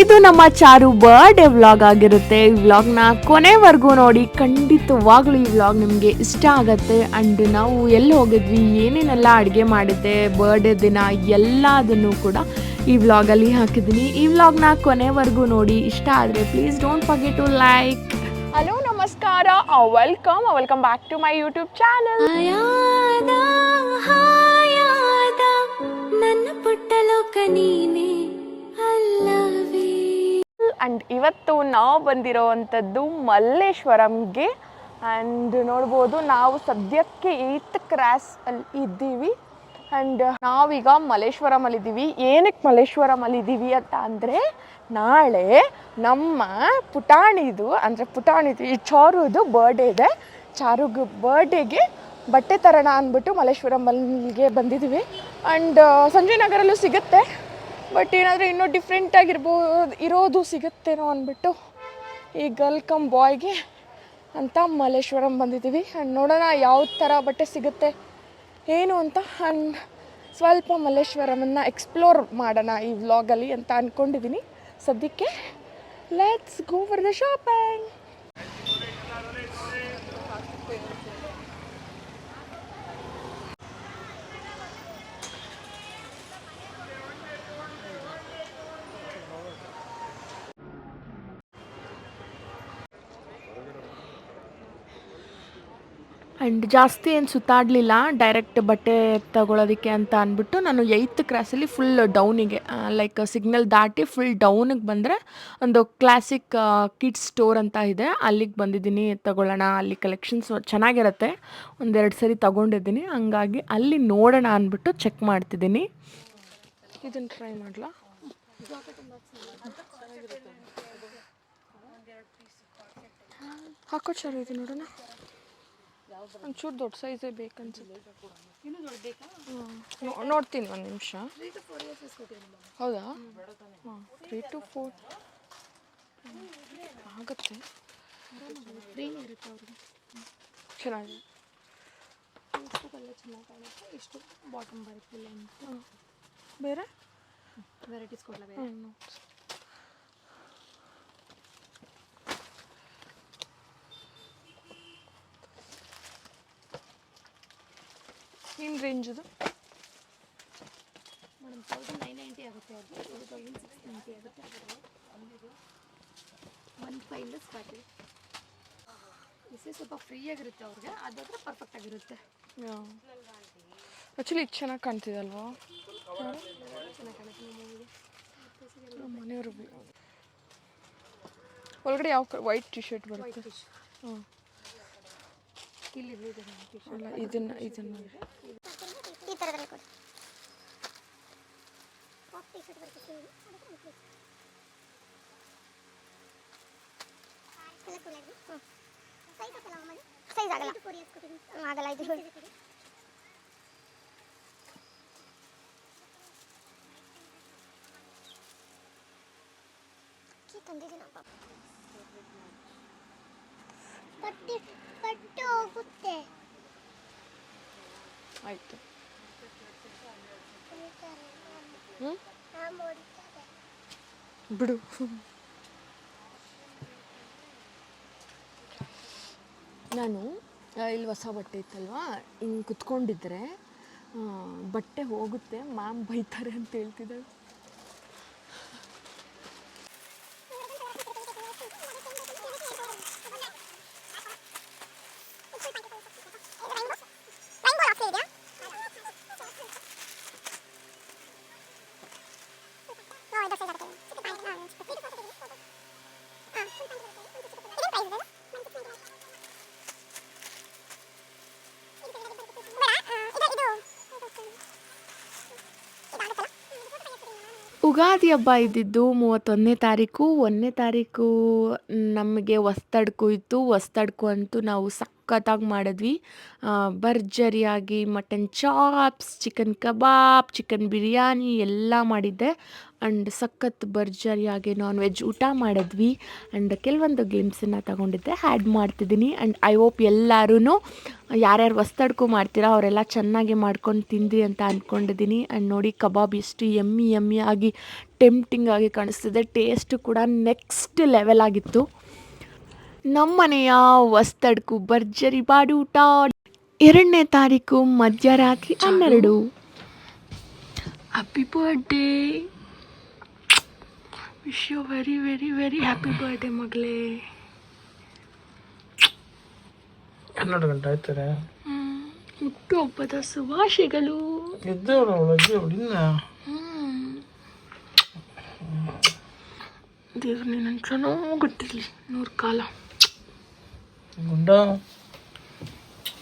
ಇದು ನಮ್ಮ ಚಾರು birthday vlog ಆಗಿರುತ್ತೆ. ಈ ವ್ಲಾಗ್ನ ಕೊನೆವರೆಗೂ ನೋಡಿ ಖಂಡಿತವಾಗ್ಲೂ ಈ ವ್ಲಾಗ್ ನಿಮಗೆ ಇಷ್ಟ ಆಗತ್ತೆ. ಅಂಡ್ ನಾವು ಎಲ್ಲಿ ಹೋಗಿದ್ವಿ ಏನೇನೆಲ್ಲ ಅಡುಗೆ ಮಾಡಿದ್ದೆ ಬರ್ಡೇ ದಿನ ಎಲ್ಲದನ್ನು ಕೂಡ ಈ ವ್ಲಾಗಲ್ಲಿ ಹಾಕಿದ್ದೀನಿ. ಈ ವ್ಲಾಗ್ನ ಕೊನೆವರೆಗೂ ನೋಡಿ ಇಷ್ಟ ಆದರೆ please don't forget to like hello ನಮಸ್ಕಾರ. Welcome welcome back to my YouTube channel ನನ್ನ ಪುಟ್ಟ ಲೋಕ ನೀನೆ ಅಲ್ಲವೇ ಆ್ಯಂಡ್ ಇವತ್ತು ನಾವು ಬಂದಿರೋವಂಥದ್ದು ಮಲ್ಲೇಶ್ವರಂಗೆ. ಆ್ಯಂಡ್ ನೋಡ್ಬೋದು ನಾವು ಸದ್ಯಕ್ಕೆ ಏತ್ ಕ್ರಾಸ್ ಅಲ್ಲಿ ಇದ್ದೀವಿ. ಆ್ಯಂಡ್ ನಾವೀಗ ಮಲ್ಲೇಶ್ವರಮಲ್ಲಿ ಇದ್ದೀವಿ ಏನಕ್ಕೆ ಮಲ್ಲೇಶ್ವರಮಲ್ಲಿ ಇದ್ದೀವಿ ಅಂತ ಅಂದರೆ, ನಾಳೆ ನಮ್ಮ ಪುಟಾಣಿದು, ಅಂದರೆ ಪುಟಾಣಿದು, ಈ ಚಾರುದು ಬರ್ಡೇ ಇದೆ. ಚಾರುಗೆ ಬರ್ಡೇಗೆ ಬಟ್ಟೆ ತರೋಣ ಅಂದ್ಬಿಟ್ಟು ಮಲ್ಲೇಶ್ವರಮಲ್ಲಿಗೆ ಬಂದಿದ್ದೀವಿ. ಆ್ಯಂಡ್ ಸಂಜಯ್ ನಗರಲ್ಲೂ ಸಿಗುತ್ತೆ. ಬಟ್ ಏನಾದರೂ ಇನ್ನೂ ಡಿಫ್ರೆಂಟ್ ಆಗಿರ್ಬೋದು ಇರೋದು ಸಿಗುತ್ತೇನೋ ಅಂದ್ಬಿಟ್ಟು ಈ ಗರ್ಲ್ ಕಮ್ ಬಾಯ್ಗೆ ಅಂತ ಮಲ್ಲೇಶ್ವರಂ ಬಂದಿದ್ದೀವಿ. ಆ್ಯಂಡ್ ನೋಡೋಣ ಯಾವ ಥರ ಬಟ್ಟೆ ಸಿಗುತ್ತೆ, ಏನು ಅಂತ. ಆ್ಯಂಡ್ ಸ್ವಲ್ಪ ಮಲ್ಲೇಶ್ವರಮನ್ನು ಎಕ್ಸ್ಪ್ಲೋರ್ ಮಾಡೋಣ ಈ ವ್ಲಾಗಲ್ಲಿ ಅಂತ ಅಂದ್ಕೊಂಡಿದ್ದೀನಿ ಸದ್ಯಕ್ಕೆ let's go for the shopping and ಜಾಸ್ತಿ ಏನು ಸುತ್ತಾಡಲಿಲ್ಲ ಡೈರೆಕ್ಟ್ ಬಟ್ಟೆ ತಗೊಳ್ಳೋದಕ್ಕೆ ಅಂತ ಅಂದ್ಬಿಟ್ಟು ನಾನು ಏಯ್ತ್ ಕ್ರಾಸಲ್ಲಿ ಫುಲ್ ಡೌನಿಗೆ ಲೈಕ್ ಸಿಗ್ನಲ್ ದಾಟಿ ಫುಲ್ ಡೌನಿಗೆ ಬಂದರೆ ಒಂದು ಕ್ಲಾಸಿಕ್ ಕಿಡ್ಸ್ ಸ್ಟೋರ್ ಅಂತ ಇದೆ. ಅಲ್ಲಿಗೆ ಬಂದಿದ್ದೀನಿ, ತಗೊಳ್ಳೋಣ, ಅಲ್ಲಿ ಕಲೆಕ್ಷನ್ಸ್ ಚೆನ್ನಾಗಿರುತ್ತೆ. ಒಂದೆರಡು ಸರಿ ತಗೊಂಡಿದ್ದೀನಿ. ಹಂಗಾಗಿ ಅಲ್ಲಿ ನೋಡೋಣ ಅಂದ್ಬಿಟ್ಟು ಚೆಕ್ ಮಾಡ್ತಿದ್ದೀನಿ. ಇದನ್ನು ಟ್ರೈ ಮಾಡಲಾ? ಹಾಕೋ ಚಲೋ ಇದು ನೋಡೋಣ. ಒಂಚೂರು ದೊಡ್ಡ ಸೈಜೇ ಬೇಕನ್ಸುತ್ತೆ. ಹ್ಮ್. ನೋ- ನೋಡ್ತೀನಿ ಒಂದು ನಿಮಿಷ. ಹೌದಾ? ಹಾಂ ತ್ರೀ ಟು ಫೋರ್ ಆಗುತ್ತೆ. ಚೆನ್ನಾಗಿದೆ. ಇಷ್ಟು ಬಾಟಮ್ ಬರುತ್ತೆ ಹ್ಮ್. ಬೇರೆ? ವೆರೈಟೀಸ್ ಕೊಡ್ಲಾ ಹ್ಞೂ ಏನು ರೇಂಜ್ ಇದು ಮೇಡಮ್ ತೌಸಂಡ್ ನೈನ್ ನೈಂಟಿ ಆಗುತ್ತೆ ಅದು. ಇದು ತೌಸಂಡ್ ಸಿಕ್ಸ್ ನೈಂಟಿ ಆಗುತ್ತೆ ಒನ್ ಫೈಯಿಂದ ಸ್ಟಾರ್ಟ್ ಇದೆ ಬಿಸಿ ಸ್ವಲ್ಪ ಫ್ರೀ ಆಗಿರುತ್ತೆ ಅವ್ರಿಗೆ. ಅದಾದ್ರೆ ಪರ್ಫೆಕ್ಟ್ ಆಗಿರುತ್ತೆ. ಆ್ಯಕ್ಚುಲಿ ಇದು ಚೆನ್ನಾಗಿ ಕಾಣ್ತಿದೆ ಅಲ್ವಾ ಚೆನ್ನಾಗಿ ಕಾಣುತ್ತೆ ನಿಮಗೆ ನಮ್ಮ ಮನೆಯವರು ಒಳಗಡೆ ಯಾವ ವೈಟ್ ಟಿ ಶರ್ಟ್ ಬರುತ್ತೆ? ಹ್ಞೂ ಅಲ್ಲ ಇದನ್ನ ಇದನ್ನ ಈ ಥರದಲ್ಲಿ ಕೊಡಿ. ಸೈಜ್ ಆಗಲ್ಲ ಹ್ಮ್, ಆಗಲ್ಲ ಇದು ಅಕ್ಕಿ ತಂದಿದ್ದೀನಪ್ಪ ಬಟ್ಟೆ ಹೋಗುತ್ತೆ. ಆಯಿತು. ಬಿಡು. ನಾನು ಇಲ್ಲಿ ಹೊಸ ಬಟ್ಟೆ ಇತ್ತಲ್ವಾ? ಹಿಂಗೆ ಕುತ್ಕೊಂಡಿದ್ರೆ ಬಟ್ಟೆ ಹೋಗುತ್ತೆ ಮ್ಯಾಮ್ ಬೈತಾರೆ ಅಂತ ಹೇಳ್ತಿದ್ದಾಳೆ ಉಗಾದಿ ಹಬ್ಬ ಇದ್ದಿದ್ದು ಮೂವತ್ತೊಂದನೇ ತಾರೀಕು. ಒಂದನೇ ತಾರೀಕು ನಮಗೆ ಹೊಸ್ತಡ್ಕು ಇತ್ತು. ಹೊಸ್ತಡ್ಕು ಅಂತೂ ನಾವು ಸಖತ್ತಾಗಿ ಮಾಡಿದ್ವಿ. ಭರ್ಜರಿಯಾಗಿ mutton chops, chicken kebab, chicken biryani ಎಲ್ಲ ಮಾಡಿದ್ದೆ. ಆ್ಯಂಡ್ ಸಖತ್ ಭರ್ಜರಿಯಾಗಿ ನಾನ್ ವೆಜ್ ಊಟ ಮಾಡಿದ್ವಿ. ಆ್ಯಂಡ್ ಕೆಲವೊಂದು ಗೇಮ್ಸನ್ನು ತಗೊಂಡಿದ್ದೆ ಹ್ಯಾಡ್ ಮಾಡ್ತಿದ್ದೀನಿ. ಆ್ಯಂಡ್ ಐ ಹೋಪ್ ಎಲ್ಲರೂ ಯಾರ್ಯಾರು ಹೊಸ್ತಡ್ಕು ಮಾಡ್ತೀರಾ, ಅವರೆಲ್ಲ ಚೆನ್ನಾಗಿ ಮಾಡ್ಕೊಂಡು ತಿಂದ್ರಿ ಅಂತ ಅಂದ್ಕೊಂಡಿದ್ದೀನಿ ಆ್ಯಂಡ್ ನೋಡಿ ಕಬಾಬ್ ಎಷ್ಟು ಎಮ್ಮಿ ಎಮ್ಮಿ ಆಗಿ ಟೆಂಪ್ಟಿಂಗ್ ಆಗಿ ಕಾಣಿಸ್ತಿದೆ. ಟೇಸ್ಟ್ ಕೂಡ ನೆಕ್ಸ್ಟ್ ಲೆವೆಲ್ ಆಗಿತ್ತು. ನಮ್ಮನೆಯ ಹೊಸ್ತಡ್ಕು ಭರ್ಜರಿ ಊಟ. ಎರಡನೇ ತಾರೀಕು ಮಧ್ಯರಾತ್ರಿ ಹನ್ನೆರಡು. Happy birthday wish you very very very happy birthday ಮಗಳೇ ಹನ್ನೆರಡು ಗಂಟೆ ಆಯ್ತಾರೆ? ಹುಟ್ಟುಹಬ್ಬದ ಶುಭಾಶಯಗಳು. ಇದ್ದವ್ರು ಅವಳಜ್ಜಿ ಅವಳು ಇನ್ನ. ದೇವ್ರು ನಿನ್ನ ಚೆನ್ನಾಗಿಟ್ಟಿರ್ಲಿ ನೂರು ಕಾಲ. ಗುಂಡ.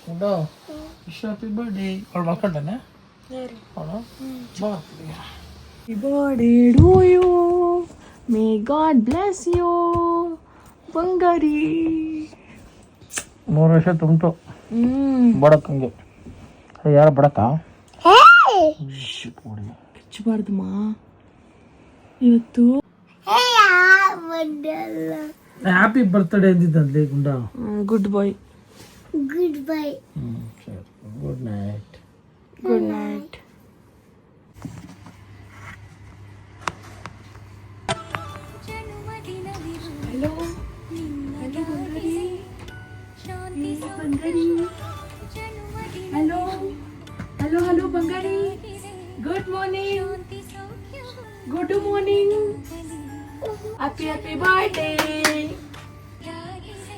ಗುಂಡ ವಿಶ್ ಹ್ಯಾಪಿ ಬರ್ಡೇ ಅವಳು ಮಲ್ಕೊಂಡಾನೆ ಅವಳು? ಬಾ birthday to you may god bless you ಬಂಗಾರಿ ಮೂರು ವರ್ಷ ತುಂಬಿತು. ಹ್ಮ್. ಬಡಕ್ಕಂಗೆ ಯಾರು ಬಡಕ? ಹಚ್ಚಬಾರ್ದಮ್ಮ ಇವತ್ತು ಹ್ಯಾಪಿ ಬರ್ತ್ಡೇ ಅಂದಿದ್ದಲ್ಲಿ ಗುಂಡ. ಗುಡ್ ಬಾಯ್ ಗುಡ್ ಬೈ ಹ್ಞೂ ಸರಿ. Good night good night hello. Hello hello hello. ಬಂಗಾರಿ. Good morning good morning happy happy birthday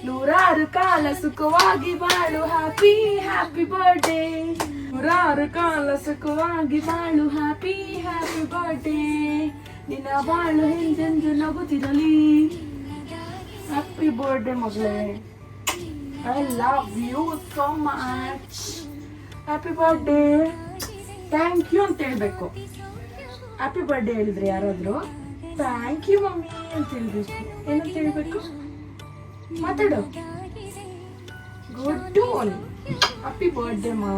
ನೂರಾರು ಕಾಲ ಸುಖವಾಗಿ ಬಾಳು. ಹ್ಯಾಪಿ ಹ್ಯಾಪಿ ಬರ್ಡೇ ನೂರಾರು ಕಾಲ ಸುಖವಾಗಿ ಬಾಳು. ಹ್ಯಾಪಿ ಹ್ಯಾಪಿ ಬರ್ಡೇ ನಿನ್ನ ಬಾಳು ಹಿಂದೆಂದು ನಗುತ್ತಿರಲಿ. ಹ್ಯಾಪಿ ಬರ್ಡೇ ಮಗಳೇ I love you so much happy birthday thank you ಅಂತ ಹೇಳ್ಬೇಕು. ಹ್ಯಾಪಿ ಬರ್ಡೇ ಹೇಳಿದ್ರೆ ಯಾರಾದರೂ? ಥ್ಯಾಂಕ್ ಯು ಮಮ್ಮಿ ಅಂತ ಹೇಳ್ಬೇಕು. ಏನಂತ ಹೇಳ್ಬೇಕು? ಮಾತಾಡು. ಗುಡ್ ಮಾರ್ನಿಂಗ್ ಹ್ಯಾಪಿ ಬರ್ಡೇ ಮಾ.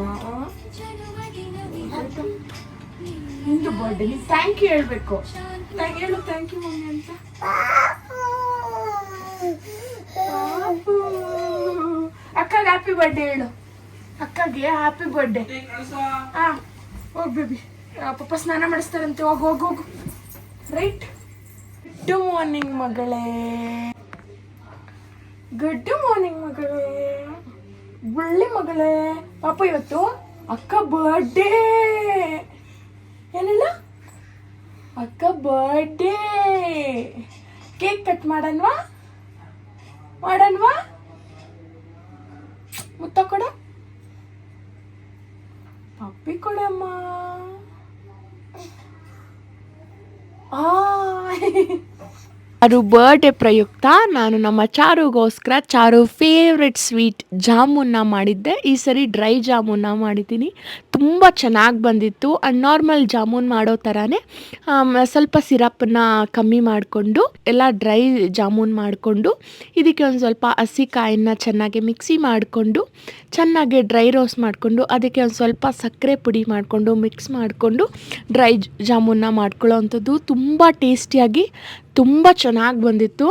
ನಿಂದು ಬರ್ಡೇ ನೀನು ಥ್ಯಾಂಕ್ ಯು ಹೇಳಬೇಕು. ಹೇಳು ಥ್ಯಾಂಕ್ ಯು ಮಮ್ಮಿ ಅಂತ. ಅಕ್ಕಗೆ ಹ್ಯಾಪಿ ಬರ್ಡೇ ಹೇಳು. ಅಕ್ಕಗೆ ಹ್ಯಾಪಿ ಬರ್ಡೇ ಹಾ ಹೋಗ್ ಬೇಬಿ ಪಪ್ಪ ಸ್ನಾನ ಮಾಡಿಸ್ತಾರಂತೆ ಹೋಗು ಹೋಗು ಹೋಗು. ರೈಟ್ ಗುಡ್ ಮಾರ್ನಿಂಗ್ ಮಗಳೇ. ಗುಡ್ ಮಾರ್ನಿಂಗ್ ಮಗಳೇ. ಒಳ್ಳೆ ಮಗಳೇ. ಪಾಪ ಇವತ್ತು ಅಕ್ಕ ಬರ್ಡೇ ಏನಿಲ್ಲ? ಅಕ್ಕ ಬರ್ಡೇ ಕೇಕ್ ಕಟ್ ಮಾಡನ್ವಾ? ಮಾಡನ್ವಾ ಮುತ್ತ ಕೊಡ ಪಪ್ಪಿ ಕೊಡಮ್ಮ ಅದು ಬರ್ಡೇ ಪ್ರಯುಕ್ತ. ನಾನು ನಮ್ಮ ಚಾರುಗೋಸ್ಕರ ಚಾರು ಫೇವ್ರೆಟ್ ಸ್ವೀಟ್ ಜಾಮೂನ್ನ ಮಾಡಿದ್ದೆ. ಈ ಸರಿ ಡ್ರೈ ಜಾಮೂನ್ನ ಮಾಡಿದ್ದೀನಿ. ತುಂಬ ಚೆನ್ನಾಗಿ ಬಂದಿತ್ತು. ಆ್ಯಂಡ್ ನಾರ್ಮಲ್ ಜಾಮೂನ್ ಮಾಡೋ ಥರನೇ ಸ್ವಲ್ಪ ಸಿರಪನ್ನ ಕಮ್ಮಿ ಮಾಡಿಕೊಂಡು, ಎಲ್ಲ ಡ್ರೈ ಜಾಮೂನ್ ಮಾಡಿಕೊಂಡು, ಇದಕ್ಕೆ ಒಂದು ಸ್ವಲ್ಪ ಹಸಿಕಾಯನ್ನ ಚೆನ್ನಾಗಿ ಮಿಕ್ಸಿ ಮಾಡಿಕೊಂಡು, ಚೆನ್ನಾಗಿ ಡ್ರೈ ರೋಸ್ಟ್ ಮಾಡಿಕೊಂಡು, ಅದಕ್ಕೆ ಒಂದು ಸ್ವಲ್ಪ ಸಕ್ಕರೆ ಪುಡಿ ಮಾಡಿಕೊಂಡು ಮಿಕ್ಸ್ ಮಾಡಿಕೊಂಡು ಡ್ರೈ ಜಾಮೂನ್ನ ಮಾಡ್ಕೊಳ್ಳೋ ಅಂಥದ್ದು ತುಂಬ ಟೇಸ್ಟಿಯಾಗಿ ತುಂಬ ಚೆನ್ನಾಗಿ ಬಂದಿತ್ತು.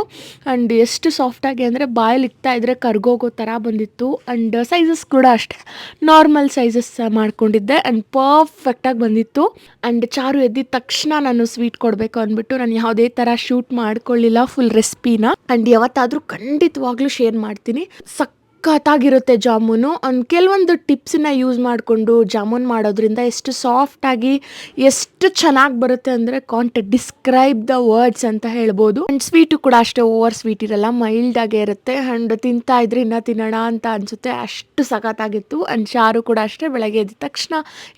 ಆ್ಯಂಡ್ ಎಷ್ಟು ಸಾಫ್ಟಾಗಿ ಅಂದರೆ ಬಾಯಲ್ಲಿ ಇಕ್ತಾ ಇದ್ದರೆ ಕರ್ಗೋಗೋ ಥರ ಬಂದಿತ್ತು. ಆ್ಯಂಡ್ ಸೈಜಸ್ ಕೂಡ ಅಷ್ಟೇ. ನಾರ್ಮಲ್ ಸೈಜಸ್ ಮಾಡ್ಕೊಂಡಿದ್ದೆ. ಆ್ಯಂಡ್ ಪರ್ಫೆಕ್ಟಾಗಿ ಬಂದಿತ್ತು. ಆ್ಯಂಡ್ ಚಾರು ಎದ್ದಿದ ತಕ್ಷಣ ನಾನು ಸ್ವೀಟ್ ಕೊಡಬೇಕು ಅಂದ್ಬಿಟ್ಟು ನಾನು ಯಾವುದೇ ಥರ ಶೂಟ್ ಮಾಡ್ಕೊಳ್ಳಿಲ್ಲ ಫುಲ್ ರೆಸಿಪಿನ ಆ್ಯಂಡ್ ಯಾವತ್ತಾದರೂ ಖಂಡಿತವಾಗ್ಲೂ ಶೇರ್ ಮಾಡ್ತೀನಿ. ಸಕ್ ಸಖತ್ತಾಗಿರುತ್ತೆ ಜಾಮೂನು. ಒಂದು ಕೆಲವೊಂದು ಟಿಪ್ಸನ್ನ ಯೂಸ್ ಮಾಡಿಕೊಂಡು ಜಾಮೂನ್ ಮಾಡೋದ್ರಿಂದ ಎಷ್ಟು ಸಾಫ್ಟಾಗಿ ಎಷ್ಟು ಚೆನ್ನಾಗಿ ಬರುತ್ತೆ ಅಂದರೆ ಕಾಂಟ್ ಡಿಸ್ಕ್ರೈಬ್ ದ ವರ್ಡ್ಸ್ ಅಂತ ಹೇಳ್ಬೋದು. ಆ್ಯಂಡ್ ಸ್ವೀಟು ಕೂಡ ಅಷ್ಟೇ ಓವರ್ ಸ್ವೀಟ್ ಇರಲ್ಲ ಮೈಲ್ಡಾಗೇ ಇರುತ್ತೆ. ಆ್ಯಂಡ್ ತಿಂತಾ ಇದ್ರೆ ಇನ್ನೂ ತಿನ್ನೋಣ ಅಂತ ಅನಿಸುತ್ತೆ. ಅಷ್ಟು ಸಖತ್ತಾಗಿತ್ತು. ಆ್ಯಂಡ್ ಶಾರು ಕೂಡ ಅಷ್ಟೇ, ಬೆಳಗ್ಗೆ ಎದ್ದ ತಕ್ಷಣ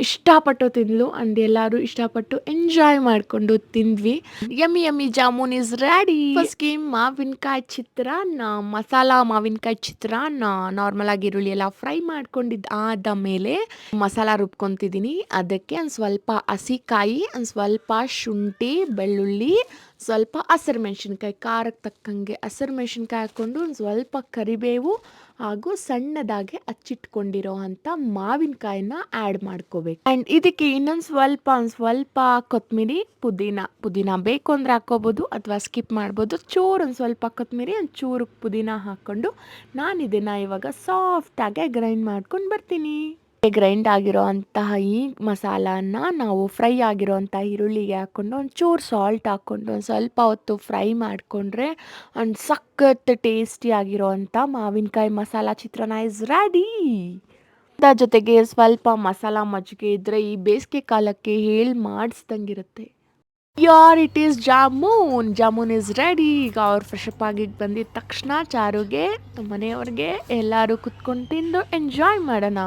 ಇಷ್ಟಪಟ್ಟು ತಿಂದ್ಲು. ಆ್ಯಂಡ್ ಎಲ್ಲರೂ ಇಷ್ಟಪಟ್ಟು ಎಂಜಾಯ್ ಮಾಡಿಕೊಂಡು ತಿಂದ್ವಿ. Yummy yummy jamun is ready scheme ಮಾವಿನಕಾಯಿ ಚಿತ್ರಾನ್ನ, ಮಸಾಲ ಮಾವಿನಕಾಯಿ ಚಿತ್ರಾನ್ನ. ನಾರ್ಮಲ್ ಆಗಿ ಈರುಳ್ಳಿ ಎಲ್ಲ ಫ್ರೈ ಮಾಡ್ಕೊಂಡಿದ್ದು ಆದ ಮೇಲೆ ಮಸಾಲ ರುಬ್ಕೊತಿದ್ದೀನಿ. ಅದಕ್ಕೆ ಒಂದು ಸ್ವಲ್ಪ ಹಸಿಕಾಯಿ, ಒಂದು ಸ್ವಲ್ಪ ಶುಂಠಿ, ಬೆಳ್ಳುಳ್ಳಿ, ಸ್ವಲ್ಪ ಹಸಿರು ಮೆಣಸಿನ್ಕಾಯಿ ಖಾರಕ್ಕೆ ತಕ್ಕಂಗೆ ಹಸಿರು ಮೆಣಸಿನ್ಕಾಯಿ ಹಾಕ್ಕೊಂಡು ಒಂದು ಸ್ವಲ್ಪ ಕರಿಬೇವು ಹಾಗೂ ಸಣ್ಣದಾಗಿ ಹಚ್ಚಿಟ್ಕೊಂಡಿರೋ ಅಂಥ ಮಾವಿನಕಾಯಿನ ಆ್ಯಡ್ ಮಾಡ್ಕೋಬೇಕು. ಆ್ಯಂಡ್ ಇದಕ್ಕೆ ಇನ್ನೊಂದು ಸ್ವಲ್ಪ ಸ್ವಲ್ಪ ಕೊತ್ತಂಬರಿ ಪುದೀನ. ಪುದೀನ ಬೇಕು ಅಂದರೆ ಹಾಕ್ಕೋಬೋದು ಅಥವಾ ಸ್ಕಿಪ್ ಮಾಡ್ಬೋದು. ಚೂರು ಒಂದು ಸ್ವಲ್ಪ ಕೊತ್ತಂಬರಿ ಒಂದು ಚೂರು ಪುದೀನ ಹಾಕ್ಕೊಂಡು ನಾನು ಇದನ್ನು ಇವಾಗ ಸಾಫ್ಟಾಗೆ ಗ್ರೈಂಡ್ ಮಾಡ್ಕೊಂಡು ಬರ್ತೀನಿ. ಗ್ರೈಂಡ್ ಆಗಿರೋ ಅಂತಹ ಈ ಮಸಾಲಾನ ನಾವು ಫ್ರೈ ಆಗಿರೋ ಅಂಥ ಈರುಳ್ಳಿಗೆ ಹಾಕ್ಕೊಂಡು ಒಂದು ಚೂರು ಸಾಲ್ಟ್ ಹಾಕ್ಕೊಂಡು ಒಂದು ಸ್ವಲ್ಪ ಹೊತ್ತು ಫ್ರೈ ಮಾಡಿಕೊಂಡ್ರೆ ಒಂದು ಸಖತ್ ಟೇಸ್ಟಿ ಅಂಥ ಮಾವಿನಕಾಯಿ ಮಸಾಲ ಚಿತ್ರಾನ್ನ ಇಸ್ ರೆಡಿ ಅದರ ಜೊತೆಗೆ ಸ್ವಲ್ಪ ಮಸಾಲ ಮಜ್ಜಿಗೆ ಇದ್ದರೆ ಈ ಬೇಸಿಗೆ ಕಾಲಕ್ಕೆ ಹೇಳಿ ಮಾಡಿಸ್ದಂಗಿರುತ್ತೆ. ಯಾರ್ it is jamun. Jamun is ready ಈಗ ಅವ್ರು ಫ್ರೆಶ್ ಅಪ್ ಆಗಿ ಬಂದಿದ ತಕ್ಷಣ ಚಾರುಗೆ, ಮನೆಯವ್ರಿಗೆ ಎಲ್ಲರೂ ಕುತ್ಕೊಂಡು ತಿಂದು ಎಂಜಾಯ್ ಮಾಡೋಣ.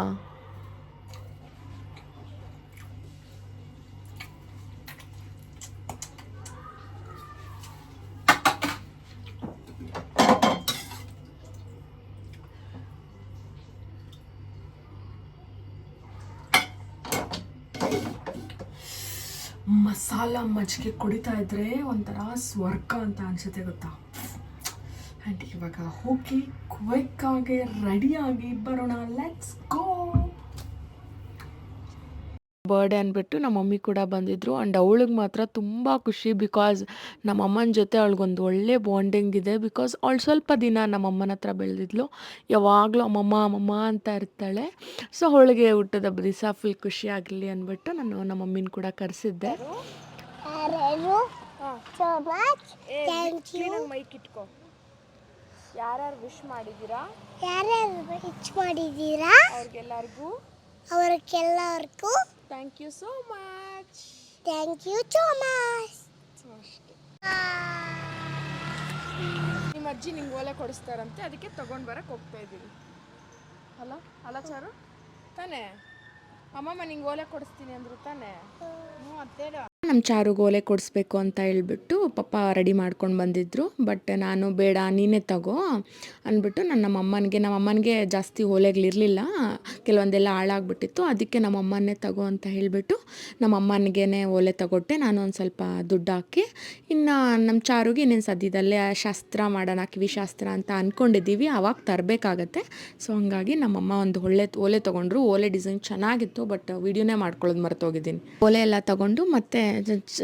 ಮಸಾಲ ಮಜ್ಜಿಗೆ ಕುಡಿತಾ ಇದ್ರೆ ಒಂಥರ ಸ್ವರ್ಗ ಅಂತ ಅನ್ಸುತ್ತೆ ಗೊತ್ತಾ? ಆ್ಯಂಡ್ ಇವಾಗ ಹೋಗಿ ಕ್ವೈಕ್ ಆಗಿ ರೆಡಿಯಾಗಿ ಬರೋಣ ಲೆಟ್ಸ್ ಗೋ ಬರ್ಡೇ ಅಂದ್ಬಿಟ್ಟು ನಮ್ಮ ಮಮ್ಮಿ ಕೂಡ ಬಂದಿದ್ರು. ಆ್ಯಂಡ್ ಅವಳಿಗೆ ಮಾತ್ರ ತುಂಬ ಖುಷಿ ಬಿಕಾಸ್ ನಮ್ಮ ಅಮ್ಮನ ಜೊತೆ ಅವಳಿಗೊಂದು ಒಳ್ಳೆ ಬಾಂಡಿಂಗ್ ಇದೆ. ಬಿಕಾಸ್ ಅವಳು ಸ್ವಲ್ಪ ದಿನ ನಮ್ಮ ಅಮ್ಮನ ಹತ್ರ ಬೆಳೆದಿದ್ಲು. ಯಾವಾಗಲೂ ಅಮ್ಮಮ್ಮ ಅಮ್ಮಮ್ಮ ಅಂತ ಇರ್ತಾಳೆ. ಸೊ ಅವಳಿಗೆ ಹುಟ್ಟದ ದಿವಸ ಫುಲ್ ಖುಷಿ ಆಗಲಿ ಅಂದ್ಬಿಟ್ಟು ನಾನು ನಮ್ಮ ಮಮ್ಮಿನ ಕೂಡ ಕರೆಸಿದ್ದೆ. ಯಾರ್ಯಾರು? So much thank you mic ಇಟ್ಕೋ. ಯಾರ್ಯಾರು ವಿಶ್ ಮಾಡಿದ್ದೀರಾ ಯಾರ್ಯಾರು ವಿಶ್ ಮಾಡಿದ್ದೀರಾ ಅವ್ರಿಗೆಲ್ಲರಿಗೂ. ಅವ್ರಿಗೆಲ್ಲರಿಗೂ. Thank you so much thank you so much ನಿಮ್ಮ ಅಜ್ಜಿ ನಿಂಗೆ ಓಲೆ ಕೊಡಿಸ್ತಾರಂತೆ ಅದಕ್ಕೆ ತಗೊಂಡು ಬರಕ್ಕೆ ಹೋಗ್ತಾ ಇದ್ದೀವಿ. ಹಲೋ ಹಲೋ ಸಾರು ತಾನೇ? ಅಮ್ಮಮ್ಮ ನಿಂಗೆ ಓಲೆ ಕೊಡಿಸ್ತೀನಿ ಅಂದ್ರು ತಾನೇ? ನಮ್ಮ ಚಾರು ಗೋಲೆ ಕೊಡಿಸ್ಬೇಕು ಅಂತ ಹೇಳ್ಬಿಟ್ಟು ಪಪ್ಪ ರೆಡಿ ಮಾಡ್ಕೊಂಡು ಬಂದಿದ್ರು. ಬಟ್ ನಾನು ಬೇಡ, ನೀನೇ ತಗೋ ಅಂದ್ಬಿಟ್ಟು ನಾನು ನಮ್ಮ ಅಮ್ಮನಿಗೆ ನಮ್ಮ ಅಮ್ಮನಿಗೆ ಜಾಸ್ತಿ ಓಲೆಗಳಿರಲಿಲ್ಲ ಕೆಲವೊಂದೆಲ್ಲ ಹಾಳಾಗ್ಬಿಟ್ಟಿತ್ತು. ಅದಕ್ಕೆ ನಮ್ಮ ಅಮ್ಮನ್ನೇ ತಗೋ ಅಂತ ಹೇಳಿಬಿಟ್ಟು ನಮ್ಮ ಅಮ್ಮನಿಗೆ ಓಲೆ ತಗೊಟ್ಟೆ. ನಾನು ಒಂದು ಸ್ವಲ್ಪ ದುಡ್ಡು ಹಾಕಿ ಇನ್ನು ನಮ್ಮ ಚಾರುಗೆ ಇನ್ನೇನು ಸದ್ಯದಲ್ಲೇ ಶಾಸ್ತ್ರ ಮಾಡೋಣ, ಕಿವಿ ಶಾಸ್ತ್ರ ಅಂತ ಅಂದ್ಕೊಂಡಿದ್ದೀವಿ ಆವಾಗ ತರಬೇಕಾಗತ್ತೆ. ಸೊ ಹಂಗಾಗಿ ನಮ್ಮಮ್ಮ ಒಂದು ಒಳ್ಳೆ ಓಲೆ ತೊಗೊಂಡ್ರು. ಓಲೆ ಡಿಸೈನ್ ಚೆನ್ನಾಗಿತ್ತು, ಬಟ್ ವೀಡಿಯೋನೇ ಮಾಡ್ಕೊಳ್ಳೋದು ಮರೆತೋಗಿದ್ದೀನಿ. ಓಲೆ ಎಲ್ಲ ತೊಗೊಂಡು ಮತ್ತು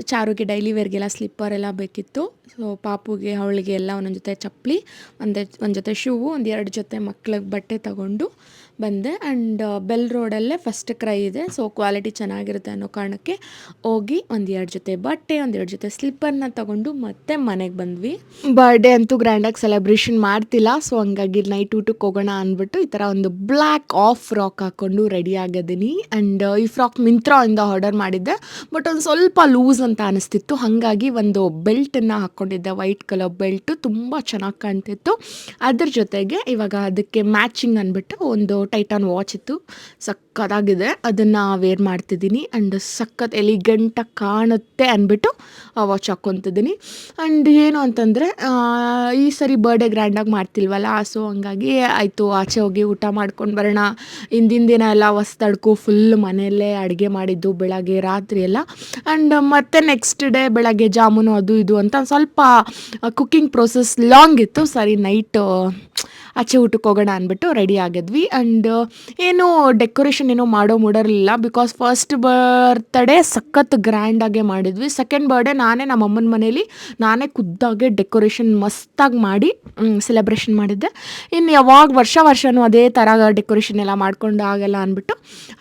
ಚಾರುಗೆ ಡೈಲಿ ವೇರ್ಗೆಲ್ಲ ಸ್ಲಿಪ್ಪರ್ ಎಲ್ಲ ಬೇಕಿತ್ತು. ಸೊ ಪಾಪುಗೆ, ಅವಳಿಗೆ ಎಲ್ಲ ಒಂದೊಂದು ಜೊತೆ ಚಪ್ಪಲಿ, ಒಂದೇ ಒಂದು ಜೊತೆ ಶೂ, ಒಂದು ಎರಡು ಜೊತೆ ಮಕ್ಳಿಗೆ ಬಟ್ಟೆ ತಗೊಂಡು ಬಂದೆ. ಆ್ಯಂಡ್ ಬೆಲ್ ರೋಡಲ್ಲೇ ಫಸ್ಟ್ ಕ್ರೈ ಇದೆ. ಸೊ ಕ್ವಾಲಿಟಿ ಚೆನ್ನಾಗಿರುತ್ತೆ ಅನ್ನೋ ಕಾರಣಕ್ಕೆ ಹೋಗಿ ಒಂದು ಎರಡು ಜೊತೆ ಬಟ್ಟೆ, ಒಂದು ಎರಡು ಜೊತೆ ಸ್ಲಿಪ್ಪರ್ನ ತಗೊಂಡು ಮತ್ತೆ ಮನೆಗೆ ಬಂದ್ವಿ. ಬರ್ಡೇ ಅಂತೂ ಗ್ರ್ಯಾಂಡಾಗಿ ಸೆಲೆಬ್ರೇಷನ್ ಮಾಡ್ತಿಲ್ಲ. ಸೊ ಹಂಗಾಗಿ ನೈಟ್ ಊಟಕ್ಕೆ ಹೋಗೋಣ ಅಂದ್ಬಿಟ್ಟು ಈ ಥರ ಒಂದು ಬ್ಲ್ಯಾಕ್ ಆಫ್ ಫ್ರಾಕ್ ಹಾಕ್ಕೊಂಡು ರೆಡಿ ಆಗಿದ್ದೀನಿ ಆ್ಯಂಡ್ ಈ ಫ್ರಾಕ್ ಮಿಂತ್ರಾಯಿಂದ ಆರ್ಡರ್ ಮಾಡಿದ್ದೆ. ಬಟ್ ಒಂದು ಸ್ವಲ್ಪ ಲೂಸ್ ಅಂತ ಅನಿಸ್ತಿತ್ತು. ಹಾಗಾಗಿ ಒಂದು ಬೆಲ್ಟನ್ನು ಹಾಕ್ಕೊಂಡಿದ್ದೆ ವೈಟ್ ಕಲರ್ ಬೆಲ್ಟು ತುಂಬ ಚೆನ್ನಾಗಿ ಕಾಣ್ತಿತ್ತು. ಅದ್ರ ಜೊತೆಗೆ ಇವಾಗ ಅದಕ್ಕೆ ಮ್ಯಾಚಿಂಗ್ ಅಂದ್ಬಿಟ್ಟು ಒಂದು ಟೈಟಾನ್ ವಾಚ್ ಇತ್ತು. ಸಕ್ಕತ್ತಾಗಿದೆ ಅದನ್ನು ವೇರ್ ಮಾಡ್ತಿದ್ದೀನಿ ಆ್ಯಂಡ್ ಸಖತ್ ಎಲಿಗೆಂಟಾಗಿ ಕಾಣುತ್ತೆ ಅಂದ್ಬಿಟ್ಟು ಆ ವಾಚ್ ಹಾಕ್ಕೊತಿದ್ದೀನಿ ಆ್ಯಂಡ್ ಏನು ಅಂತಂದರೆ ಈ ಸರಿ ಬರ್ಡೇ ಗ್ರ್ಯಾಂಡಾಗಿ ಮಾಡ್ತಿಲ್ವಲ್ಲ ಸೊ ಹಂಗಾಗಿ ಆಯಿತು, ಆಚೆ ಹೋಗಿ ಊಟ ಮಾಡ್ಕೊಂಡು ಬರೋಣ. ಹಿಂದಿನ ದಿನ ಎಲ್ಲ ಹೊಸ್ತಡ್ಕು ಫುಲ್ ಮನೆಯಲ್ಲೇ ಅಡುಗೆ ಮಾಡಿದ್ದು ಬೆಳಗ್ಗೆ, ರಾತ್ರಿ ಎಲ್ಲ. ಆ್ಯಂಡ್ ಮತ್ತೆ ನೆಕ್ಸ್ಟ್ ಡೇ ಬೆಳಗ್ಗೆ ಜಾಮೂನು ಅದು ಇದು ಅಂತ ಸ್ವಲ್ಪ ಕುಕ್ಕಿಂಗ್ ಪ್ರೋಸೆಸ್ ಲಾಂಗ್ ಇತ್ತು. ಸರಿ ನೈಟು ಆಚೆ ಊಟಕ್ಕೆ ಹೋಗೋಣ ಅಂದ್ಬಿಟ್ಟು ರೆಡಿ ಆಗಿದ್ವಿ. ಆ್ಯಂಡ್ ಏನು ಡೆಕೋರೇಷನ್ ಏನೋ ಮಾಡೋ ಮೂಡರ್ಲಿಲ್ಲ. ಬಿಕಾಸ್ ಫಸ್ಟ್ ಬರ್ತಡೇ ಸಖತ್ ಗ್ರ್ಯಾಂಡಾಗೆ ಮಾಡಿದ್ವಿ. ಸೆಕೆಂಡ್ ಬರ್ಡೇ ನಾನೇ ನಮ್ಮ ಅಮ್ಮನ ಮನೇಲಿ ನಾನೇ ಖುದ್ದಾಗೆ ಡೆಕೋರೇಷನ್ ಮಸ್ತಾಗಿ ಮಾಡಿ ಸೆಲೆಬ್ರೇಷನ್ ಮಾಡಿದ್ದೆ. ಇನ್ನು ಯಾವಾಗ ವರ್ಷ ವರ್ಷವೂ ಅದೇ ಥರ ಡೆಕೋರೇಷನ್ ಎಲ್ಲ ಮಾಡ್ಕೊಂಡು ಆಗಲ್ಲ ಅಂದ್ಬಿಟ್ಟು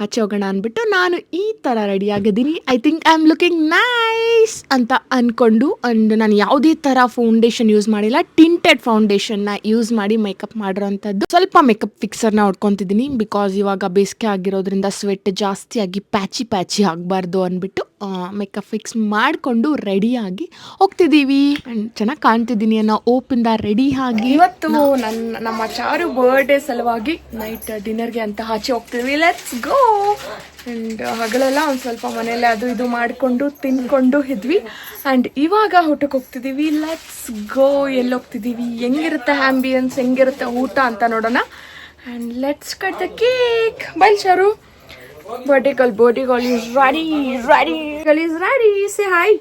ಆಚೆ ಹೋಗೋಣ ಅಂದ್ಬಿಟ್ಟು ನಾನು ಈ ಥರ ರೆಡಿ ಆಗಿದ್ದೀನಿ. I think I am looking nice ಅಂತ ಅಂದ್ಕೊಂಡು ಆ್ಯಂಡ್ ನಾನು ಯಾವುದೇ ಥರ ಫೌಂಡೇಶನ್ ಯೂಸ್ ಮಾಡಿಲ್ಲ. ಟಿಂಟೆಡ್ ಫೌಂಡೇಶನ್ನ ಯೂಸ್ ಮಾಡಿ ಮೇಕಪ್ ಮಾಡಿರೋಂಥದ್ದು. ಸ್ವಲ್ಪ ಮೇಕಪ್ ಫಿಕ್ಸರ್ನ ಹೊಡ್ಕೊತಿದ್ದೀನಿ ಬಿಕಾಸ್ ಇವಾಗ ಬೇಸಿಗೆ ಆಗಿರೋದ್ರಿಂದ ಸ್ವೆಟ್ ಜಾಸ್ತಿಯಾಗಿ ಆಗಿ ಪ್ಯಾಚಿ ಪ್ಯಾಚಿ ಆಗಬಾರ್ದು ಅಂದ್ಬಿಟ್ಟು ಮೇಕಪ್ ಫಿಕ್ಸ್ ಮಾಡಿಕೊಂಡು ರೆಡಿಯಾಗಿ ಹೋಗ್ತಿದ್ದೀವಿ ಚೆನ್ನಾಗಿ ಕಾಣ್ತಿದ್ದೀನಿ ಅನ್ನೋ ಓಪಿಂದ ರೆಡಿ ಆಗಿ ಇವತ್ತು ನನ್ನ ನಮ್ಮ ಚಾರು ಬರ್ಡೇ ಸಲುವಾಗಿ ನೈಟ್ ಡಿನ್ನರ್ಗೆ ಅಂತ ಆಚೆ ಹೋಗ್ತಿದ್ವಿ. ಲೆಟ್ಸ್ ಗೋ ಆ್ಯಂಡ್ ಹಗಲೆಲ್ಲ ಒಂದು ಸ್ವಲ್ಪ ಮನೇಲಿ ಅದು ಇದು ಮಾಡಿಕೊಂಡು ತಿನ್ಕೊಂಡು ಇದ್ವಿ. ಆ್ಯಂಡ್ ಇವಾಗ ಊಟಕ್ಕೆ ಹೋಗ್ತಿದ್ದೀವಿ ಲೆಟ್ಸ್ ಗೋ ಎಲ್ಲಿ ಹೋಗ್ತಿದ್ದೀವಿ ಹೆಂಗಿರುತ್ತೆ ಆ್ಯಂಬಿಯನ್ಸ್ ಹೆಂಗಿರುತ್ತೆ ಊಟ ಅಂತ ನೋಡೋಣ. And let's cut the cake Bail Sharu birthday girl birthday girl is ready ready girl is ready say hi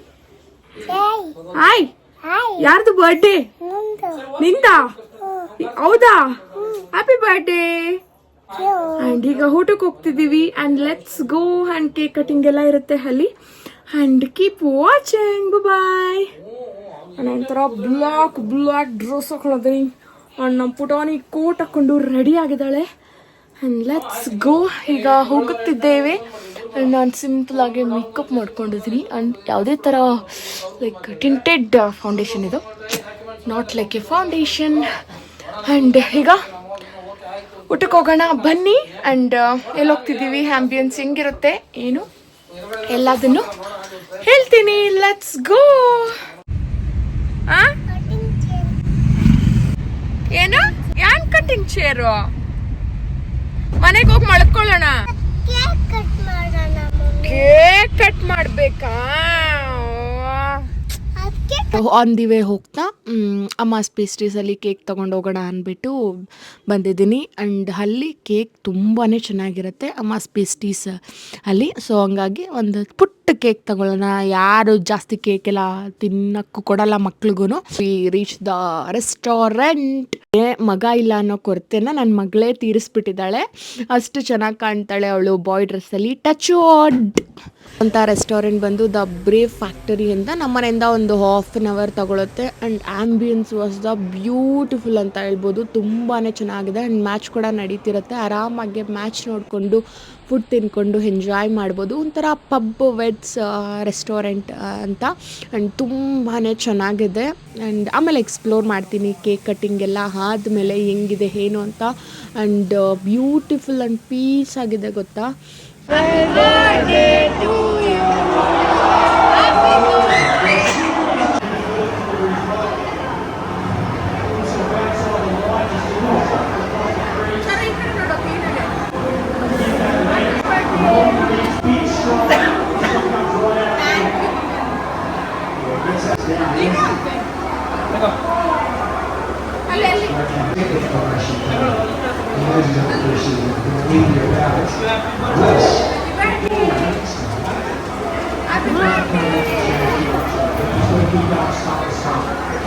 hi ಯಾರ್ದು ಬರ್ಡೇ ನಿಂದ. ಹೌದಾ? ಹ್ಯಾಪಿ ಬರ್ಡೇ ಅಂಡ್ ಈಗ ಊಟಕ್ಕೆ ಹೋಗ್ತಿದ್ದೀವಿ. And let's go and cake cutting ಎಲ್ಲ ಇರುತ್ತೆ ಅಲ್ಲಿ. ಅಂಡ್ ಕೀಪ್ ವಾಚಿಂಗ್ ಬಾಯ್ ಒಂಥರ black black dress ಹಾಕೊಳ್ಳೋದ್ರಿ ಅಂಡ್ ನಮ್ಮ ಪುಟಾನಿ ಕೋಟ್ ಹಾಕೊಂಡು ರೆಡಿ ಆಗಿದ್ದಾಳೆ. ಅಂಡ್ ಲೆಟ್ಸ್ ಗೋ ಈಗ ಹೋಗುತ್ತಿದ್ದೇವೆ. ಅಂಡ್ ನಾನು ಸಿಂಪಲ್ ಆಗಿ ಮೇಕಪ್ ಮಾಡ್ಕೊಂಡಿದ್ದೀನಿ. ಅಂಡ್ ಯಾವುದೇ ಥರ ಲೈಕ್ ಟಿಂಟೆಡ್ ಫೌಂಡೇಶನ್ ಇದು. Not like a foundation and ಈಗ ಊಟಕ್ಕೆ ಹೋಗೋಣ. ಬನ್ನಿ. ಆ್ಯಂಡ್ ಎಲ್ಲಿ ಹೋಗ್ತಿದ್ದೀವಿ ಆ್ಯಂಬಿಯನ್ಸ್ ಹೆಂಗಿರುತ್ತೆ? ಏನು? ಎಲ್ಲದನ್ನು ಹೇಳ್ತೀನಿ. ಲೆಟ್ಸ್ ಗೋ ಏನು? ಯಾನ್ ಕಟ್ಟಿಂಗ್ ಚೇರು ಮನೆಗೆ ಹೋಗಿ ಮಳ್ಕೊಳ್ಳೋಣ ಕೇಕ್ ಕಟ್ ಮಾಡೋಣ ಕೇಕ್ ಕಟ್ ಮಾಡ್ಬೇಕಾ? ಆನ್ ದಿ ವೇ ಹೋಗ್ತಾ ಅಮ್ಮಾಸ್ ಪೇಸ್ಟ್ರೀಸಲ್ಲಿ ಕೇಕ್ ತೊಗೊಂಡು ಹೋಗೋಣ ಅಂದ್ಬಿಟ್ಟು ಬಂದಿದ್ದೀನಿ. ಆ್ಯಂಡ್ ಅಲ್ಲಿ ಕೇಕ್ ತುಂಬಾ ಚೆನ್ನಾಗಿರುತ್ತೆ ಅಮ್ಮಾಸ್ ಪೇಸ್ಟ್ರೀಸ್ ಅಲ್ಲಿ. ಸೊ ಹಂಗಾಗಿ ಒಂದು ಪುಟ್ಟ ಕೇಕ್ ತಗೊಳ್ಳೋಣ. ಯಾರು ಜಾಸ್ತಿ ಕೇಕ್ ಎಲ್ಲ ತಿನ್ನಕ್ಕೂ ಕೊಡಲ್ಲ ಮಕ್ಳಿಗೂ ವಿ ರೀಚ್ ದ ರೆಸ್ಟೋರೆಂಟ್ ಮಗ ಇಲ್ಲ ಅನ್ನೋ ಕೊರತೆನ ನನ್ನ ಮಗಳೇ ತೀರಿಸ್ಬಿಟ್ಟಿದ್ದಾಳೆ. ಅಷ್ಟು ಚೆನ್ನಾಗಿ ಕಾಣ್ತಾಳೆ ಅವಳು ಬಾಯ್ ಡ್ರೆಸ್ಸಲ್ಲಿ ಟಚ್ ಅಂತ ರೆಸ್ಟೋರೆಂಟ್ ಬಂದು ದ ಬ್ರೇವ್ ಫ್ಯಾಕ್ಟರಿ ನಮ್ಮ ಮನೆಯಿಂದ ಒಂದು ಹಾಫ್ ಆನ್ ಅವರ್ ತಗೊಳುತ್ತೆ. And ambience was the beautiful ಅಂತ ಹೇಳ್ಬೋದು. ತುಂಬಾ ಚೆನ್ನಾಗಿದೆ. ಆ್ಯಂಡ್ ಮ್ಯಾಚ್ ಕೂಡ ನಡೀತಿರುತ್ತೆ. ಆರಾಮಾಗಿ ಮ್ಯಾಚ್ ನೋಡಿಕೊಂಡು ಫುಡ್ ತಿನ್ಕೊಂಡು ಎಂಜಾಯ್ ಮಾಡ್ಬೋದು. ಒಂಥರ ಪಬ್ ವೆಡ್ಸ್ ರೆಸ್ಟೋರೆಂಟ್ ಅಂತ. ಆ್ಯಂಡ್ ತುಂಬಾ ಚೆನ್ನಾಗಿದೆ. ಆ್ಯಂಡ್ ಆಮೇಲೆ ಎಕ್ಸ್ಪ್ಲೋರ್ ಮಾಡ್ತೀನಿ. ಕೇಕ್ ಕಟ್ಟಿಂಗ್ ಎಲ್ಲ ಆದಮೇಲೆ ಹೆಂಗಿದೆ, ಏನು ಅಂತ. ಆ್ಯಂಡ್ ಬ್ಯೂಟಿಫುಲ್ ಆ್ಯಂಡ್ ಪೀಸ್ ಆಗಿದೆ, ಗೊತ್ತಾ? Happy birthday to think of I've been trying to the stop.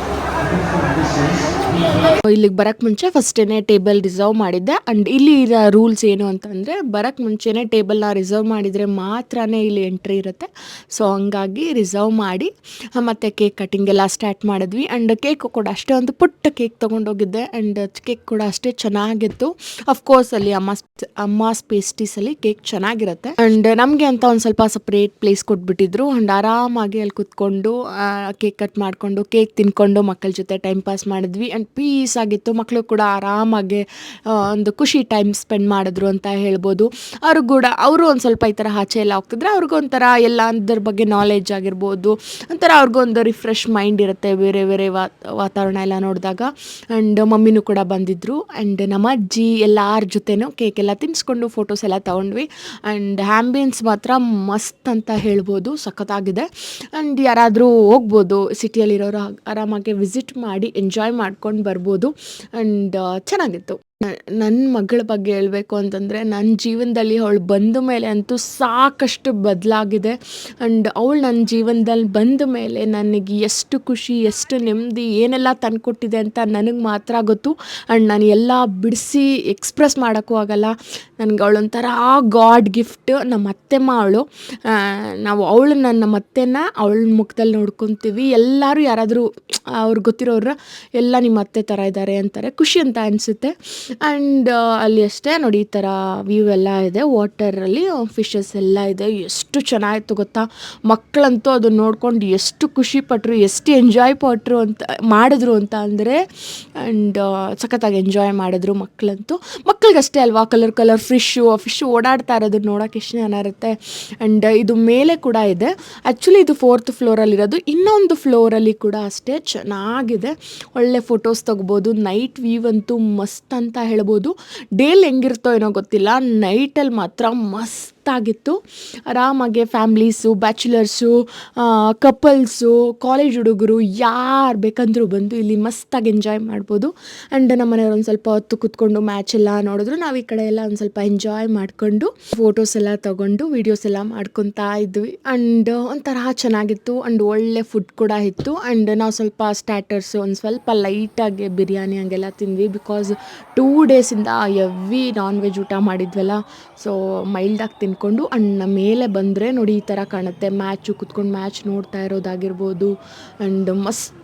ಇಲ್ಲಿಗೆ ಬರಕ್ಕೆ ಮುಂಚೆ ಫಸ್ಟೇನೆ ಟೇಬಲ್ ರಿಸರ್ವ್ ಮಾಡಿದ್ದೆ. ಆ್ಯಂಡ್ ಇಲ್ಲಿ ಇರೋ ರೂಲ್ಸ್ ಏನು ಅಂತಂದರೆ ಬರಕ್ಕೆ ಮುಂಚೆನೇ ಟೇಬಲ್ನ ರಿಸರ್ವ್ ಮಾಡಿದರೆ ಮಾತ್ರನೇ ಇಲ್ಲಿ ಎಂಟ್ರಿ ಇರುತ್ತೆ. ಸೊ ಹಂಗಾಗಿ ರಿಸರ್ವ್ ಮಾಡಿ. ಮತ್ತೆ ಕೇಕ್ ಕಟಿಂಗ್ ಎಲ್ಲ ಸ್ಟಾರ್ಟ್ ಮಾಡಿದ್ವಿ. ಆ್ಯಂಡ್ ಕೇಕ್ ಕೂಡ ಅಷ್ಟೇ ಒಂದು ಪುಟ್ಟ ಕೇಕ್ ತಗೊಂಡೋಗಿದ್ದೆ. ಆ್ಯಂಡ್ ಕೇಕ್ ಕೂಡ ಅಷ್ಟೇ ಚೆನ್ನಾಗಿತ್ತು. ಅಫ್ಕೋರ್ಸ್ ಅಲ್ಲಿ ಅಮ್ಮ ಅಮ್ಮಾಸ್ ಪೇಸ್ಟೀಸಲ್ಲಿ ಕೇಕ್ ಚೆನ್ನಾಗಿರುತ್ತೆ. ಆ್ಯಂಡ್ ನಮಗೆ ಅಂತ ಒಂದು ಸ್ವಲ್ಪ ಸಪ್ರೇಟ್ ಪ್ಲೇಸ್ ಕೊಟ್ಬಿಟ್ಟಿದ್ರು. ಆ್ಯಂಡ್ ಆರಾಮಾಗಿ ಅಲ್ಲಿ ಕುತ್ಕೊಂಡು ಕೇಕ್ ಕಟ್ ಮಾಡಿಕೊಂಡು, ಕೇಕ್ ತಿನ್ಕೊಂಡು ಮಕ್ಕಳ ಟೈಮ್ ಪಾಸ್ ಮಾಡಿದ್ವಿ ಆ್ಯಂಡ್ ಪೀಸ್ ಆಗಿತ್ತು. ಮಕ್ಕಳು ಕೂಡ ಆರಾಮಾಗಿ ಒಂದು ಖುಷಿ ಟೈಮ್ ಸ್ಪೆಂಡ್ ಮಾಡಿದ್ರು ಅಂತ ಹೇಳ್ಬೋದು. ಅವರು ಕೂಡ, ಅವರು ಒಂದು ಸ್ವಲ್ಪ ಈ ಥರ ಆಚೆ ಎಲ್ಲ ಹೋಗ್ತಿದ್ರೆ ಅವ್ರಿಗೊಂಥರ ಎಲ್ಲ ಅದ್ರ ಬಗ್ಗೆ ನಾಲೆಜ್ ಆಗಿರ್ಬೋದು. ಒಂಥರ ಅವ್ರಿಗೊಂದು ರಿಫ್ರೆಶ್ ಮೈಂಡ್ ಇರುತ್ತೆ ಬೇರೆ ಬೇರೆ ವಾತ್ ವಾತಾವರಣ ಎಲ್ಲ ನೋಡಿದಾಗ. ಆ್ಯಂಡ್ ಮಮ್ಮಿನೂ ಕೂಡ ಬಂದಿದ್ದರು ಆ್ಯಂಡ್ ನಮ್ಮ ಅಜ್ಜಿ ಎಲ್ಲರ ಜೊತೆನೂ ಕೇಕ್ ಎಲ್ಲ ತಿನ್ನಿಸ್ಕೊಂಡು ಫೋಟೋಸ್ ಎಲ್ಲ ತೊಗೊಂಡ್ವಿ. ಆ್ಯಂಡ್ ಆ್ಯಂಬಿಯನ್ಸ್ ಮಾತ್ರ ಮಸ್ತ್ ಅಂತ ಹೇಳ್ಬೋದು. ಸಖತ್ತಾಗಿದೆ. ಆ್ಯಂಡ್ ಯಾರಾದರೂ ಹೋಗ್ಬೋದು ಸಿಟಿಯಲ್ಲಿರೋರು ಆರಾಮಾಗಿ ವಿಸಿಟ್ ಮಾಡಿ ಎಂಜಾಯ್ ಮಾಡ್ಕೊಂಡು ಬರ್ಬೋದು. ಆ್ಯಂಡ್ ಚೆನ್ನಾಗಿತ್ತು. ನನ್ನ ಮಗಳ ಬಗ್ಗೆ ಹೇಳಬೇಕು ಅಂತಂದರೆ ನನ್ನ ಜೀವನದಲ್ಲಿ ಅವಳು ಬಂದ ಮೇಲೆ ಅಂತೂ ಸಾಕಷ್ಟು ಬದಲಾಗಿದೆ. ಆ್ಯಂಡ್ ಅವಳು ನನ್ನ ಜೀವನದಲ್ಲಿ ಬಂದ ಮೇಲೆ ನನಗೆ ಎಷ್ಟು ಖುಷಿ, ಎಷ್ಟು ನೆಮ್ಮದಿ, ಏನೆಲ್ಲ ತಂದುಕೊಟ್ಟಿದೆ ಅಂತ ನನಗೆ ಮಾತ್ರ ಗೊತ್ತು. ಆ್ಯಂಡ್ ನಾನು ಎಲ್ಲ ಬಿಡಿಸಿ ಎಕ್ಸ್ಪ್ರೆಸ್ ಮಾಡೋಕ್ಕೂ ಆಗಲ್ಲ. ನನಗೆ ಅವಳೊಂಥರ ಗಾಡ್ ಗಿಫ್ಟ್ ನಮ್ಮ ಅತ್ತೆಮ್ಮ ಅವಳು. ನಾವು ಅವಳು ನನ್ನ ಮತ್ತೆನ ಅವಳ ಮುಖದಲ್ಲಿ ನೋಡ್ಕೊತೀವಿ. ಎಲ್ಲರೂ ಯಾರಾದರೂ ಅವ್ರಿಗೆ ಗೊತ್ತಿರೋರ ಎಲ್ಲ ನಿಮ್ಮ ಅತ್ತೆ ಥರ ಇದ್ದಾರೆ ಅಂತಾರೆ. ಖುಷಿ ಅಂತ ಅನಿಸುತ್ತೆ. ಆ್ಯಂಡ್ ಅಲ್ಲಿ ಅಷ್ಟೇ ನೋಡಿ ಈ ಥರ ವ್ಯೂ ಎಲ್ಲ ಇದೆ. ವಾಟರಲ್ಲಿ ಫಿಶಸ್ ಎಲ್ಲ ಇದೆ. ಎಷ್ಟು ಚೆನ್ನಾಗಿತ್ತು ಗೊತ್ತಾ? ಮಕ್ಕಳಂತೂ ಅದನ್ನು ನೋಡ್ಕೊಂಡು ಎಷ್ಟು ಖುಷಿ ಪಟ್ಟರು ಎಷ್ಟು ಎಂಜಾಯ್ ಪಟ್ಟರು ಅಂತ ಮಾಡಿದ್ರು ಅಂತ ಅಂದರೆ ಆ್ಯಂಡ್ ಸಖತ್ತಾಗಿ ಎಂಜಾಯ್ ಮಾಡಿದ್ರು ಮಕ್ಕಳಂತೂ. ಮಕ್ಕಳಿಗಷ್ಟೇ ಅಲ್ವಾ? ಕಲರ್ ಕಲರ್ ಫಿಶ್ಶು ಆ ಫಿಶ್ ಓಡಾಡ್ತಾ ಇರೋದನ್ನ ನೋಡೋಕೆ ಎಷ್ಟು ಜನ ಇರುತ್ತೆ. ಆ್ಯಂಡ್ ಇದು ಮೇಲೆ ಕೂಡ ಇದೆ. ಆ್ಯಕ್ಚುಲಿ ಇದು ಫೋರ್ತ್ ಫ್ಲೋರಲ್ಲಿರೋದು ಇನ್ನೊಂದು ಫ್ಲೋರಲ್ಲಿ ಕೂಡ ಅಷ್ಟೇ ಚೆನ್ನಾಗಿದೆ. ಒಳ್ಳೆ ಫೋಟೋಸ್ ತೊಗೋಬೋದು. ನೈಟ್ ವ್ಯೂ ಅಂತೂ ಮಸ್ತ್ ಅಂತ ಹೇಳ್ಬೋದು. ಡೇಲಿ ಹೆಂಗಿರ್ತೋ ಏನೋ ಗೊತ್ತಿಲ್ಲ. ನೈಟಲ್ಲಿ ಮಾತ್ರ ಮಸ್ತ್ ಮಸ್ತಾಗಿತ್ತು ಆರಾಮಾಗೆ ಫ್ಯಾಮ್ಲೀಸು, ಬ್ಯಾಚುಲರ್ಸು ಕಪಲ್ಸು, ಕಾಲೇಜ್ ಹುಡುಗರು ಯಾರು ಬೇಕಂದರೂ ಬಂದು ಇಲ್ಲಿ ಮಸ್ತಾಗಿ ಎಂಜಾಯ್ ಮಾಡ್ಬೋದು. ಆ್ಯಂಡ್ ನಮ್ಮ ಮನೆಯವ್ರು ಒಂದು ಸ್ವಲ್ಪ ಹೊತ್ತು ಕೂತ್ಕೊಂಡು ಮ್ಯಾಚ್ ಎಲ್ಲ ನೋಡಿದ್ರು. ನಾವು ಈ ಕಡೆ ಎಲ್ಲ ಒಂದು ಸ್ವಲ್ಪ ಎಂಜಾಯ್ ಮಾಡಿಕೊಂಡು ಫೋಟೋಸ್ ಎಲ್ಲ ತಗೊಂಡು ವೀಡಿಯೋಸ್ ಎಲ್ಲ ಮಾಡ್ಕೊತಾ ಇದ್ವಿ. ಆ್ಯಂಡ್ ಒಂಥರ ಚೆನ್ನಾಗಿತ್ತು. ಆ್ಯಂಡ್ ಒಳ್ಳೆ ಫುಡ್ ಕೂಡ ಇತ್ತು. ಆ್ಯಂಡ್ ನಾವು ಸ್ವಲ್ಪ ಸ್ಟ್ಯಾಟರ್ಸು ಒಂದು ಸ್ವಲ್ಪ ಲೈಟಾಗಿ ಬಿರಿಯಾನಿ ಹಂಗೆಲ್ಲ ತಿಂದ್ವಿ. ಬಿಕಾಸ್ ಟೂ ಡೇಸಿಂದ ಎವ್ರಿ ನಾನ್ ವೆಜ್ ಊಟ ಮಾಡಿದ್ವಲ್ಲ. ಸೊ ಮೈಲ್ಡಾಗಿ ತಿನ್ಕೊಂಡು ಅಣ್ಣ ಮೇಲೆ ಬಂದರೆ ನೋಡಿ ಈ ಥರ ಕಾಣುತ್ತೆ. ಮ್ಯಾಚು ಕುತ್ಕೊಂಡು ಮ್ಯಾಚ್ ನೋಡ್ತಾ ಇರೋದಾಗಿರ್ಬೋದು. ಆ್ಯಂಡ್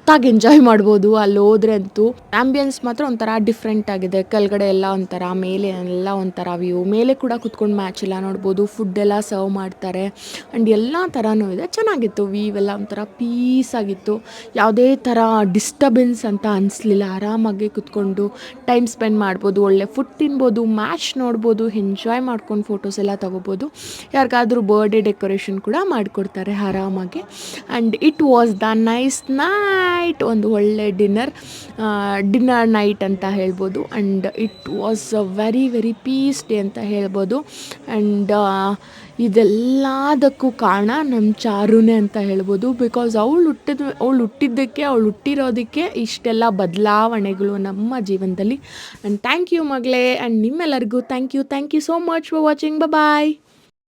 ಮಸ್ತಾಗಿ ಎಂಜಾಯ್ ಮಾಡ್ಬೋದು ಅಲ್ಲಿ ಹೋದ್ರೆ ಅಂತೂ ಆಂಬಿಯನ್ಸ್ ಮಾತ್ರ ಒಂಥರ ಡಿಫ್ರೆಂಟ್ ಆಗಿದೆ. ಕೆಳಗಡೆ ಎಲ್ಲ ಒಂಥರ, ಮೇಲೆ ಎಲ್ಲ ಒಂಥರ ವ್ಯೂ ಮೇಲೆ ಕೂಡ ಕುತ್ಕೊಂಡು ಮ್ಯಾಚ್ ಎಲ್ಲ ನೋಡ್ಬೋದು. ಫುಡ್ ಎಲ್ಲ ಸರ್ವ್ ಮಾಡ್ತಾರೆ. ಆ್ಯಂಡ್ ಎಲ್ಲ ಥರನೂ ಇದೆ. ಚೆನ್ನಾಗಿತ್ತು. ವ್ಯೂ ಎಲ್ಲ ಒಂಥರ ಪೀಸ್ ಆಗಿತ್ತು. ಯಾವುದೇ ಥರ ಡಿಸ್ಟರ್ಬೆನ್ಸ್ ಅಂತ ಅನಿಸ್ಲಿಲ್ಲ. ಆರಾಮಾಗಿ ಕುತ್ಕೊಂಡು ಟೈಮ್ ಸ್ಪೆಂಡ್ ಮಾಡ್ಬೋದು. ಒಳ್ಳೆ ಫುಡ್ ತಿನ್ಬೋದು ಮ್ಯಾಚ್ ನೋಡ್ಬೋದು ಎಂಜಾಯ್ ಮಾಡ್ಕೊಂಡು ಫೋಟೋಸ್ ಎಲ್ಲ ತೊಗೋಬೋದು. ಯಾರಿಗಾದ್ರೂ ಬರ್ಡೇ ಡೆಕೋರೇಷನ್ ಕೂಡ ಮಾಡಿಕೊಡ್ತಾರೆ ಆರಾಮಾಗಿ. And it was the nice night ಒಂದು ಒಳ್ಳೆ ಡಿನ್ನರ್ ಡಿನ್ನರ್ ನೈಟ್ ಅಂತ ಹೇಳ್ಬೋದು. And it was a very very peace day ಅಂತ ಹೇಳ್ಬೋದು. ಆ್ಯಂಡ್ ಇದೆಲ್ಲದಕ್ಕೂ ಕಾರಣ ನಮ್ಮ ಚಾರುನೇ ಅಂತ ಹೇಳ್ಬೋದು. ಬಿಕಾಸ್ ಅವಳು ಹುಟ್ಟಿದ, ಅವಳು ಹುಟ್ಟಿದ್ದಕ್ಕೆ, ಅವಳು ಹುಟ್ಟಿರೋದಕ್ಕೆ ಇಷ್ಟೆಲ್ಲ ಬದಲಾವಣೆಗಳು ನಮ್ಮ ಜೀವನದಲ್ಲಿ. ಆ್ಯಂಡ್ ಥ್ಯಾಂಕ್ ಯು ಮಗಳೇ. ಆ್ಯಂಡ್ ನಿಮ್ಮೆಲ್ಲರಿಗೂ thank you thank you so much for watching bye